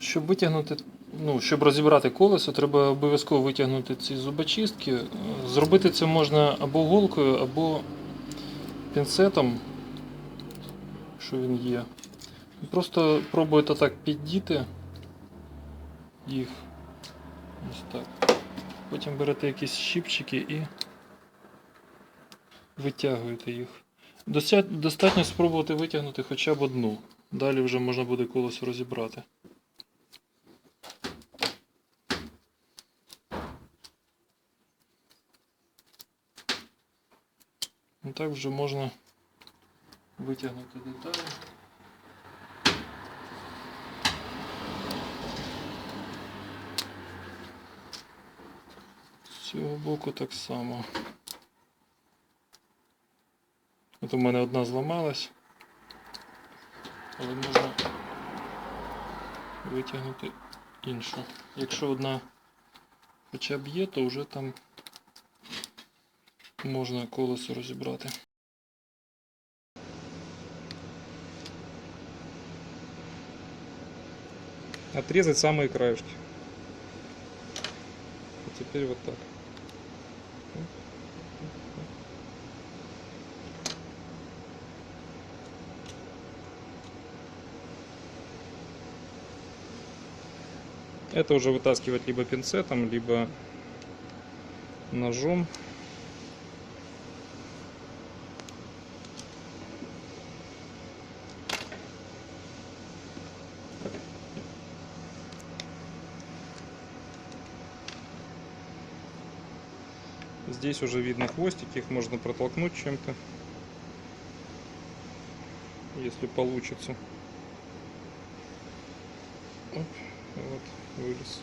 Щоб витягнути, ну, щоб розібрати колесо, треба обов'язково витягнути ці зубочистки. Зробити це можна або голкою, або пінцетом, що він є. Просто пробуєте так піддіти їх. Ось так. Потім берете якісь щипчики і витягуєте їх. Достатньо спробувати витягнути хоча б одну. Далі вже можна буде колесо розібрати. Ну так вже можна витягнути деталі. З цього боку так само. От у мене одна зламалась, але можна витягнути іншу. Якщо одна хоча б є, то вже там можна колесо розібрати. Отрезать самые краешки. И теперь вот так. Это уже вытаскивать либо пинцетом, либо ножом. Здесь уже видно хвостики, их можно протолкнуть чем-то, если получится. Оп, вот, вылез.